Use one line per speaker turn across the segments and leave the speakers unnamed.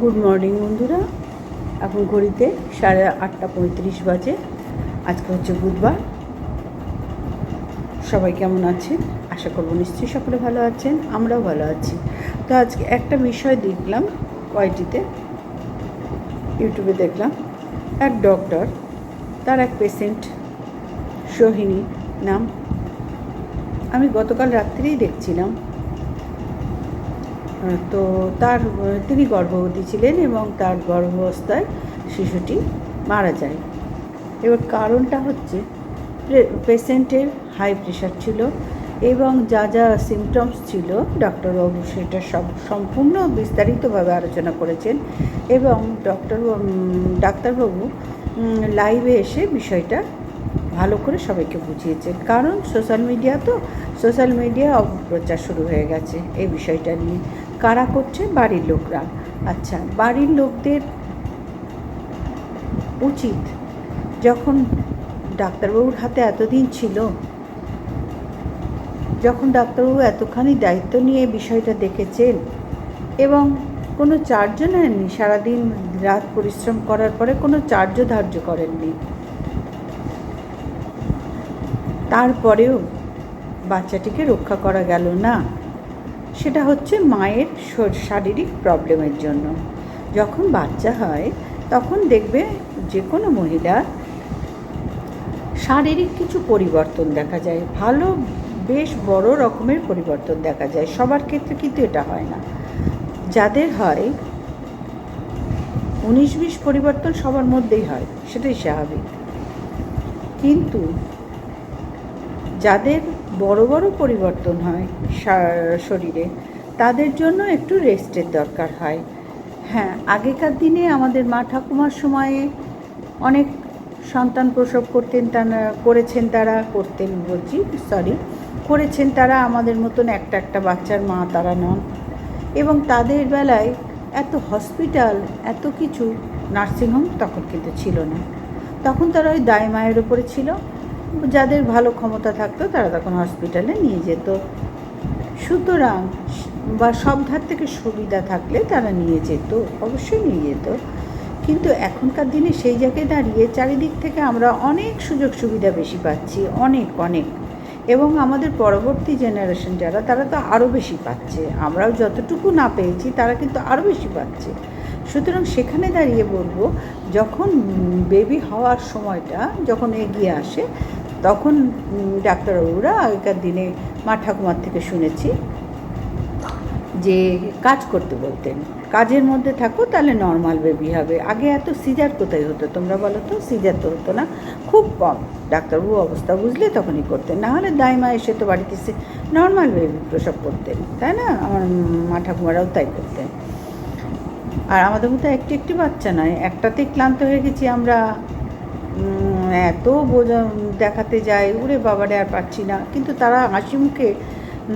Good morning বন্ধুরা। এখন ঘড়িতে সাড়ে আটটা পঁয়ত্রিশ বাজে। আজকে হচ্ছে বুধবার। সবাই কেমন আছেন? আশা করব নিশ্চয়ই সকলে ভালো আছেন, আমরাও ভালো আছি। তো আজকে একটা বিষয় দেখলাম কয়টিতে? ইউটিউবে দেখলাম, এক ডক্টর তার এক পেশেন্ট সোহিনী নাম। আমি গতকাল রাত্রেই দেখছিলাম। তো তার, তিনি গর্ভবতী ছিলেন এবং তার গর্ভাবস্থায় শিশুটি মারা যায়। এবার কারণটা হচ্ছে পেশেন্টের হাই প্রেশার ছিল এবং যা যা সিমটমস ছিল ডক্টরবাবু সেটা সব সম্পূর্ণ বিস্তারিতভাবে আলোচনা করেছেন এবং ডক্টর ডাক্তারবাবু লাইভে এসে বিষয়টা ভালো করে সবাইকে বুঝিয়েছে কারণ সোশ্যাল মিডিয়া তো সোশ্যাল মিডিয়া অপপ্রচার শুরু হয়ে গেছে এই বিষয়টা নিয়ে। কারা করছে বাড়ির লোকরা। আচ্ছা বাড়ির লোকদের উচিত যখন ডাক্তারবাবুর হাতে এতদিন ছিল, যখন ডাক্তারবাবু এতখানি দায়িত্ব নিয়ে বিষয়টা দেখেছেন এবং কোনো চার্জও নেননি সারাদিন রাত পরিশ্রম করার পরে কোনো চার্জও ধার্য করেননি। তারপরেও বাচ্চাটিকে রক্ষা করা গেল না। সেটা হচ্ছে মায়ের শর- শারীরিক প্রবলেমের জন্য। যখন বাচ্চা হয়, তখন দেখবে যে কোনো মহিলা শারীরিক কিছু পরিবর্তন দেখা যায়। ভালো, বেশ বড় রকমের পরিবর্তন দেখা যায়। সবার ক্ষেত্রে কিন্তু এটা হয় না। যাদের হয়, উনিশ বিশ পরিবর্তন সবার মধ্যেই হয়, সেটাই স্বাভাবিক। কিন্তু যাদের বড় বড় পরিবর্তন হয় শরীরে, তাদের জন্য একটু রেস্টের দরকার হয়। হ্যাঁ আগেকার দিনে আমাদের মা ঠাকুমার সময়ে অনেক সন্তান প্রসব করতেন তারা করেছেন তারা, করতেন বলছি সরি করেছেন তারা আমাদের মতন একটা একটা বাচ্চার মা তারা নন। এবং তাদের বেলায় এত হসপিটাল, এত কিছু নার্সিংহোম তখন কিন্তু ছিল না। তখন তারা ওই দায় মায়ের ওপরে ছিল। যাদের ভালো ক্ষমতা থাকতো, তারা তখন হসপিটালে নিয়ে যেত। সুতরাং বা সব ধার থেকে সুবিধা থাকলে তারা নিয়ে যেত, অবশ্যই নিয়ে যেত। কিন্তু এখনকার দিনে সেই জায়গায় দাঁড়িয়ে চারিদিক থেকে আমরা অনেক সুযোগ সুবিধা বেশি পাচ্ছি, অনেক অনেক। এবং আমাদের পরবর্তী জেনারেশন যারা, তারা তো আরও বেশি পাচ্ছে। আমরাও যতটুকু না পেয়েছি, তারা কিন্তু আরও বেশি পাচ্ছে। সুতরাং সেখানে দাঁড়িয়ে বলব, যখন বেবি হওয়ার সময়টা যখন এগিয়ে আসে, তখন ডাক্তারবাবুরা আগেকার দিনে মা ঠাকুমার থেকে শুনেছি যে কাজ করতে বলতেন। কাজের মধ্যে থাকো, তাহলে নর্মাল বেবি হবে। আগে এত সিজার কোথায় হতো তোমরা বলো তো? সিজার তো হতো না। খুব কম। ডাক্তারবাবু অবস্থা বুঝলে তখনই করতেন। না হলে দাইমা এসে তো বাড়িতে নর্মাল বেবি প্রসব করতেন। তাই না? আমার মা ঠাকুমারাও তাই করতেন। আর আমাদের মতো একটি একটি বাচ্চা নয় একটাতেই ক্লান্ত হয়ে গেছি আমরা। এত বোঝা, দেখাতে যায় উরে বাবারে, আর পাচ্ছি না। কিন্তু তারা হাসি মুখে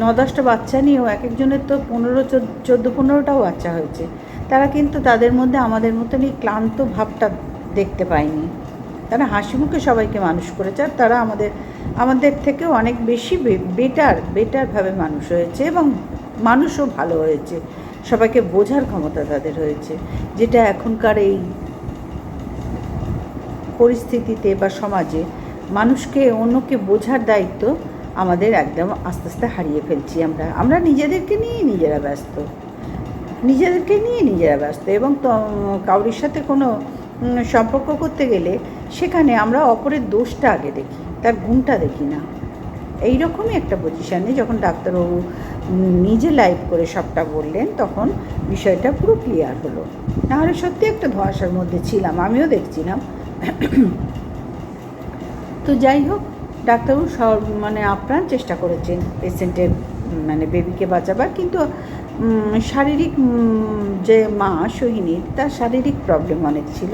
ন দশটা বাচ্চা নিয়েও এক একজনের তো পনেরো, চোদ্দ পনেরোটাও বাচ্চা হয়েছে। তারা কিন্তু তাদের মধ্যে আমাদের মতন এই ক্লান্ত ভাবটা দেখতে পায়নি। তারা হাসি মুখে সবাইকে মানুষ করেছে আর তারা আমাদের আমাদের থেকে অনেক বেশি বেটার, বেটারভাবে মানুষ হয়েছে এবং মানুষও ভালো হয়েছে। সবাইকে বোঝার ক্ষমতা তাদের হয়েছে, যেটা এখনকার এই পরিস্থিতিতে বা সমাজে মানুষকে অন্যকে বোঝার দায়িত্ব আমাদের একদম আস্তে আস্তে হারিয়ে ফেলছি আমরা। আমরা নিজেদেরকে নিয়েই নিজেরা ব্যস্ত। নিজেদেরকে নিয়ে নিজেরা ব্যস্ত এবং কাউরির সাথে কোনো সম্পর্ক করতে গেলে সেখানে আমরা অপরের দোষটা আগে দেখি, তার গুণটা দেখি না। এই রকমই একটা পজিশানে যখন ডাক্তারবাবু নিজে লাইভ করে সবটা বললেন, তখন বিষয়টা পুরো ক্লিয়ার হলো। নাহলে সত্যি একটা ধোঁয়াশার মধ্যে ছিলাম, আমিও দেখছিলাম। তো যাই হোক, ডাক্তারবাবু সব মানে আপ্রাণ চেষ্টা করেছেন পেশেন্টের মানে বেবিকে বাঁচাবার, কিন্তু শারীরিক যে মা সোহিনীর তার শারীরিক প্রবলেম অনেক ছিল।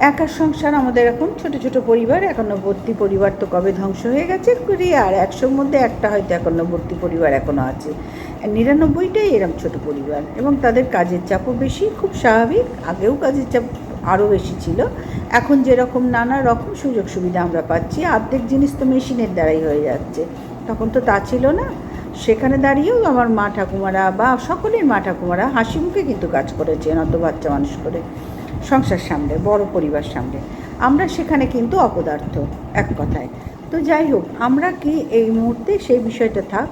একার সংসার, আমাদের এখন ছোট ছোট পরিবার, একান্নবর্তী পরিবার তো কবে ধ্বংস হয়ে গেছে? করি আর একশোর মধ্যে একটা হয়তো একান্নবর্তী পরিবার এখনও আছে। আর নিরানব্বইটাই এরম ছোট পরিবার এবং তাদের কাজের চাপও বেশি, খুব স্বাভাবিক। আগেও কাজের চাপ আরও বেশি ছিল। এখন যেরকম নানা রকম সুযোগ সুবিধা আমরা পাচ্ছি অর্ধেক জিনিস তো মেশিনের দ্বারাই হয়ে যাচ্ছে। তখন তো তা ছিল না। সেখানে দাঁড়িয়েও আমার মা ঠাকুমারা বা সকলের মা ঠাকুমারা হাসি মুখে কিন্তু কাজ করেছেন, অত বাচ্চা মানুষ করে। সংসার সামলে, বড় পরিবার সামলে। আমরা সেখানে কিন্তু অপদার্থ, এক কথায়। তো যাই হোক, আমরা কি এই মুহূর্তে সেই বিষয়টা থাক?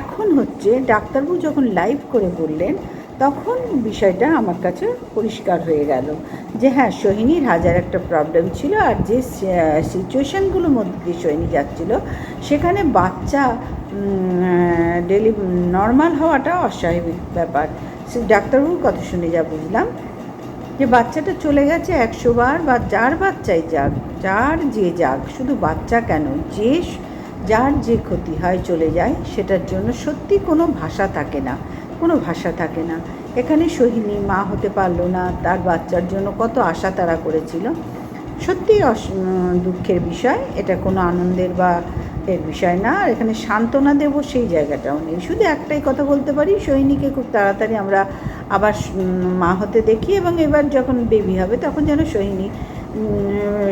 এখন হচ্ছে ডাক্তারবাবু যখন লাইভ করে বললেন, তখন বিষয়টা আমার কাছে পরিষ্কার হয়ে গেল। যে হ্যাঁ সোহিনীর হাজার একটা প্রবলেম ছিল আর যে সিচুয়েশানগুলোর মধ্যে দিয়ে সোহিনী যাচ্ছিল, সেখানে বাচ্চা ডেলি নর্মাল হওয়াটা অস্বাভাবিক ব্যাপার। ডাক্তারবাবুর কথা শুনে যা বুঝলাম যে বাচ্চাটা চলে গেছে একশো বার বা যার বাচ্চাই যাক, যার যে যাক, শুধু বাচ্চা কেন? যে যার যে ক্ষতি হয় চলে যায়, সেটার জন্য সত্যি কোনো ভাষা থাকে না। কোনো ভাষা থাকে না। এখানে সোহিনী মা হতে পারল না, তার বাচ্চার জন্য কত আশা তারা করেছিল। সত্যি অস- দুঃখের বিষয়। এটা কোনো আনন্দের বা এর বিষয় না। আর এখানে সান্ত্বনা দেবো সেই জায়গাটাও নেই। শুধু একটাই কথা বলতে পারি সৈনিকে খুব তাড়াতাড়ি আমরা আবার মা হতে দেখি এবং এবার যখন বেবি হবে তখন যেন সৈনী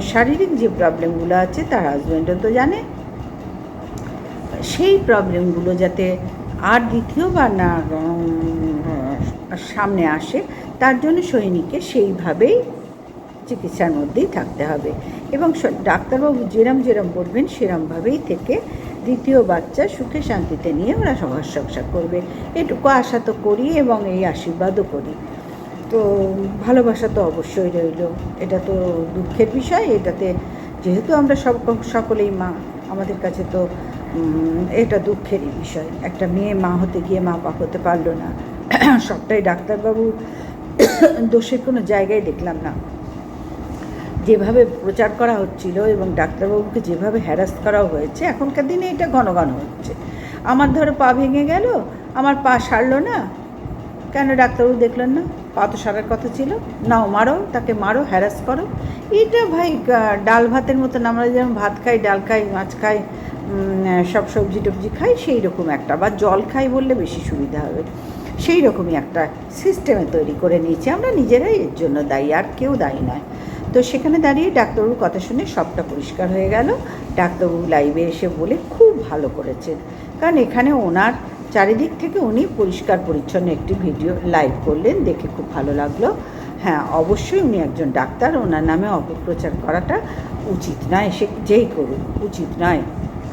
শারীরিক যে প্রবলেমগুলো আছে তার হাজব্যান্ডও তো জানে। সেই প্রবলেমগুলো যাতে আর দ্বিতীয়বার না সামনে আসে, তার জন্য সৈনিককে সেইভাবেই চিকিৎসার মধ্যেই থাকতে হবে। এবং ডাক্তারবাবু যেরম যেরম বলবেন সেরমভাবেই থেকে দ্বিতীয় বাচ্চা সুখে শান্তিতে নিয়ে ওরা সংসার সংসার করবে। এটুকু আশা তো করি এবং এই আশীর্বাদও করি। তো ভালোবাসা তো অবশ্যই রইল। এটা তো দুঃখের বিষয়। এটাতে যেহেতু আমরা সব, সকলেই মা, আমাদের কাছে তো এটা দুঃখেরই বিষয়। একটা মেয়ে মা হতে গিয়ে মা বাপ হতে পারল না। সবটাই ডাক্তারবাবু দোষের কোনো জায়গায় দেখলাম না। যেভাবে প্রচার করা হচ্ছিল এবং ডাক্তারবাবুকে যেভাবে হ্যারাস করাও হয়েছে, এখনকার দিনে এটা ঘন ঘন হচ্ছে। আমার ধরো পা ভেঙে গেল, আমার পা সারলো না, কেন ডাক্তারবাবু দেখলেন না? পা তো সারার কথা ছিল। নাও মারো, তাকে মারো হ্যারাস করো। এটা ভাই ডাল ভাতের মতন আমরা যেমন ভাত খাই, ডাল খাই, মাছ খাই সব সবজি টবজি খাই সেই রকম একটা, বা জল খাই বললে বেশি সুবিধা হবে। সেই রকমই একটা সিস্টেমে তৈরি করে নিয়েছি। আমরা নিজেরাই এর জন্য দায়ী, আর কেউ দায়ী নয়। তো সেখানে দাঁড়িয়ে ডাক্তারবাবুর কথা শুনে সবটা পরিষ্কার হয়ে গেল। ডাক্তারবাবু লাইভে এসে বলে, খুব ভালো করেছেন। কারণ এখানে ওনার চারিদিক থেকে উনি পরিষ্কার পরিচ্ছন্ন একটি ভিডিও লাইভ করলেন, দেখে খুব ভালো লাগল। হ্যাঁ অবশ্যই উনি একজন ডাক্তার, ওনার নামে অপপ্রচার করাটা উচিত নয়, সে যেই করুক, উচিত নয়।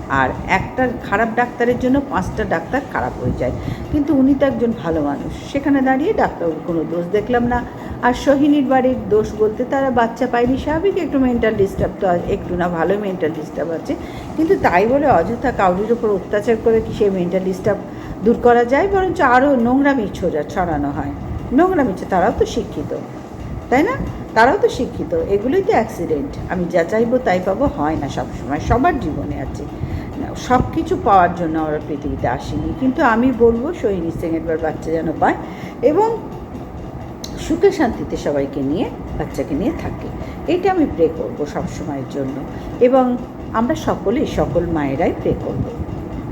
আর একটা খারাপ ডাক্তারের জন্য পাঁচটা ডাক্তার খারাপ হয়ে যায়। কিন্তু উনি তো একজন ভালো মানুষ। সেখানে দাঁড়িয়ে ডাক্তারবাবুর কোনো দোষ দেখলাম না। আর সোহিনীর বাড়ির দোষ বলতে তারা বাচ্চা পায়নি। স্বাভাবিক একটু মেন্টাল ডিস্টার্ব তো একটু না ভালো মেন্টাল ডিস্টার্ব আছে। কিন্তু তাই বলে অযথা কাউরির ওপর অত্যাচার করে কি সেই মেন্টাল ডিস্টার্ব দূর করা যায়? বরঞ্চ আরও নোংরামি ছোড়া ছড়ানো হয়। নোংরামি তারাও তো শিক্ষিত। তাই না? তারাও তো শিক্ষিত। এগুলোই তো অ্যাক্সিডেন্ট আমি যা চাইব তাই পাবো। হয় না সব সময় সবার জীবনে আছে। সব কিছু পাওয়ার জন্য আমরা পৃথিবীতে আসিনি। কিন্তু আমি বলব সোহিনী সেকেন্ডবার বাচ্চা যেন পায় এবং সুখে শান্তিতে সবাইকে নিয়ে, বাচ্চাকে নিয়ে থাকে। এটা আমি প্রে করব সবসময়ের জন্য। এবং আমরা সকলেই সকল মায়েরাই প্রে করব।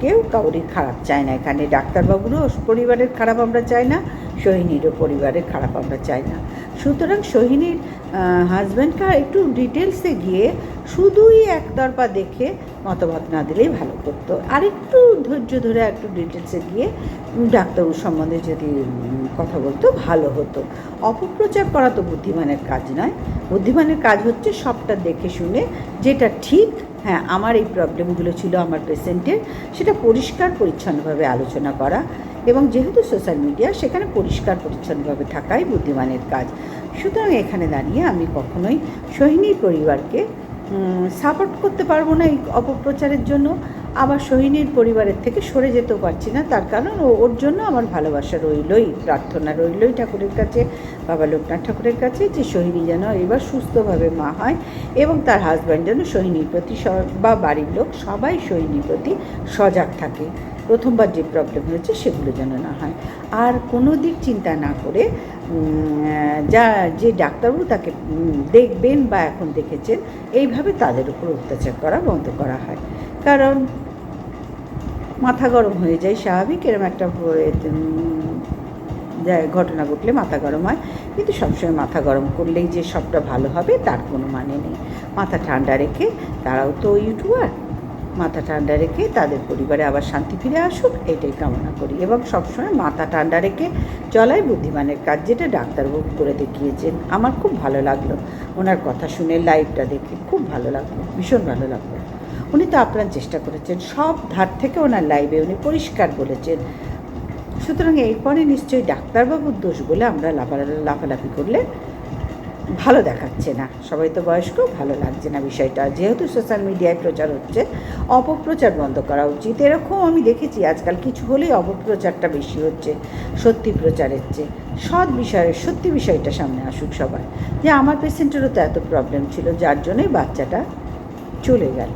কেউ কাউরির খারাপ চায় না। এখানে ডাক্তারবাবুরও পরিবারের খারাপ আমরা চাই না সোহিনীরও পরিবারের খারাপ আমরা চাই না। সুতরাং সোহিনীর হাজব্যান্ডকে একটু ডিটেলসে গিয়ে শুধুই একতরফা দেখে মতামত না দিলেই ভালো করতো। আর একটু ধৈর্য ধরে একটু ডিটেলসে গিয়ে উম, ডাক্তারবাবুর সম্বন্ধে যদি কথা বলতো ভালো হতো। অপপ্রচার করা তো বুদ্ধিমানের কাজ নয়। বুদ্ধিমানের কাজ হচ্ছে সবটা দেখে শুনে যেটা ঠিক হ্যাঁ আমার এই প্রবলেমগুলো ছিল আমার পেশেন্টের সেটা পরিষ্কার পরিচ্ছন্নভাবে আলোচনা করা। এবং যেহেতু সোশ্যাল মিডিয়া, সেখানে পরিষ্কার পরিচ্ছন্নভাবে থাকাই বুদ্ধিমানের কাজ। সুতরাং এখানে দাঁড়িয়ে আমি কখনোই সোহিনীর পরিবারকে সাপোর্ট করতে পারব না এই অপপ্রচারের জন্য। আবার সোহিনীর পরিবারের থেকে সরে যেতেও পারছি না, তার কারণ ওর জন্য আমার ভালোবাসা রইলই, প্রার্থনা রইলই ঠাকুরের কাছে, বাবা লোকনাথ ঠাকুরের কাছে যে সোহিনী যেন এবার সুস্থভাবে মা হয় এবং তার হাজব্যান্ড যেন সোহিনীর প্রতি বা বাড়ির লোক সবাই সোহিনীর প্রতি সজাগ থাকে। প্রথমবার যে প্রবলেম হয়েছে সেগুলো যেন না হয়। আর কোনো দিক চিন্তা না করে যা, যে ডাক্তারবাবু তাকে দেখবেন বা এখন দেখেছেন, এইভাবে তাদের উপর অত্যাচার করা বন্ধ করা হয়। কারণ মাথা গরম হয়ে যায় স্বাভাবিক, এরম একটা ঘটনা ঘটলে মাথা গরম হয়। কিন্তু সবসময় মাথা গরম করলেই যে সবটা ভালো হবে, তার কোনো মানে নেই। মাথা ঠান্ডা রেখে তারাও তো ইউটিউবার। মাথা ঠান্ডা রেখে তাদের পরিবারে আবার শান্তি ফিরে আসুক, এটাই কামনা করি। এবং সবসময় মাথা ঠান্ডা রেখে চলাই বুদ্ধিমানের কাজ, যেটা ডাক্তারবাবু করে দেখিয়েছেন। আমার খুব ভালো লাগল। ওনার কথা শুনে লাইভটা দেখে খুব ভালো লাগল, ভীষণ ভালো লাগল। উনি তো আপ্রাণ চেষ্টা করেছেন, সব ধার থেকে ওনার লাইভে উনি পরিষ্কার বলেছেন। সুতরাং এরপরে নিশ্চয়ই ডাক্তারবাবুর দোষ বলে আমরা লাফা লাফালাফি করলে ভালো দেখাচ্ছে না। সবাই তো বয়স্ক, ভালো লাগছে না বিষয়টা। যেহেতু সোশ্যাল মিডিয়ায় প্রচার হচ্ছে, অপপ্রচার বন্ধ করা উচিত। এরকম আমি দেখেছি, আজকাল কিছু হলেই অপপ্রচারটা বেশি হচ্ছে, সত্যি প্রচারের চেয়ে। সৎ বিষয়ে, সত্যি বিষয়টা সামনে আসুক সবাই যে আমার পেশেন্টেরও তো এত প্রবলেম ছিল, যার জন্যই বাচ্চাটা চলে গেল।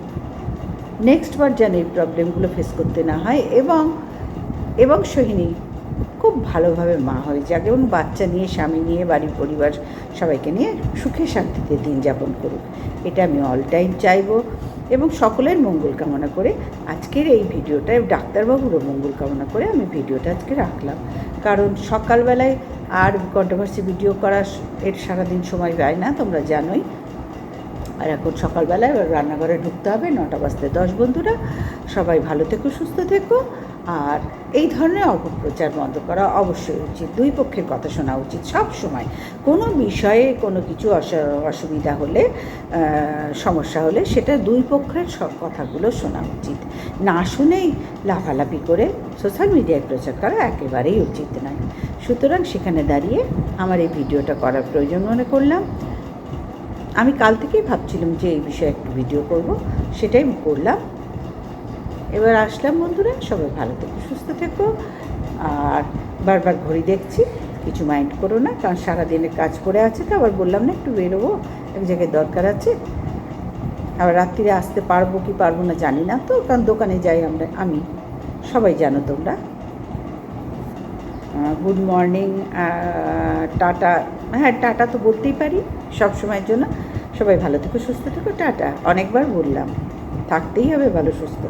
নেক্সট বার যেন এই প্রবলেমগুলো ফেস করতে না হয় এবং এবং সোহিনী খুব ভালোভাবে মা হয়ে যাক এবং বাচ্চা নিয়ে, স্বামী নিয়ে, বাড়ির পরিবার সবাইকে নিয়ে সুখে শান্তিতে দিন যাপন করুক। এটা আমি অল টাইম চাইব এবং সকলের মঙ্গল কামনা করে আজকের এই ভিডিওটা, ডাক্তারবাবুরও মঙ্গল কামনা করে আমি ভিডিওটা আজকে রাখলাম। কারণ সকালবেলায় আর কন্ট্রোভার্সি ভিডিও করার এর সারাদিন সময় পায় না, তোমরা জানোই। আর এখন সকালবেলায় রান্নাঘরে ঢুকতে হবে, নটা বাজতে দশ বন্ধুরা। সবাই ভালো থেকো, সুস্থ থেকো। আর এই ধরনের অপপ্রচার বন্ধ করা অবশ্যই উচিত। দুই পক্ষের কথা শোনা উচিত। সব সময় কোনো বিষয়ে কোনো কিছু অস- অসুবিধা হলে সমস্যা হলে সেটা দুই পক্ষের সব কথাগুলো শোনা উচিত। না শুনেই লাফালাফি করে সোশ্যাল মিডিয়ায় প্রচার করা একেবারেই উচিত নয়। সুতরাং সেখানে দাঁড়িয়ে আমার এই ভিডিওটা করার প্রয়োজন মনে করলাম। আমি কাল থেকেই ভাবছিলাম যে এই বিষয়ে একটু ভিডিও করব। সেটাই করলাম। এবার আসলাম বন্ধুরা, সবাই ভালো থেকো, সুস্থ থেকো। আর বারবার ঘড়ি দেখছি, কিছু মাইন্ড করো না, কারণ সারাদিনের কাজ করে আছে তো, আবার বললাম না একটু বেরোবো, এক জায়গায় দরকার আছে। আবার রাত্রিরে আসতে পারব কি পারব না জানি না তো, কারণ দোকানে যাই আমরা, আমি। সবাই জানো তোমরা। Good morning tata. হ্যাঁ টাটা তো বলতেই পারি, সব সময়ের জন্য। সবাই ভালো থেকো, সুস্থ থেকো, টাটা। অনেকবার বললাম, থাকতেই হবে ভালো, সুস্থ।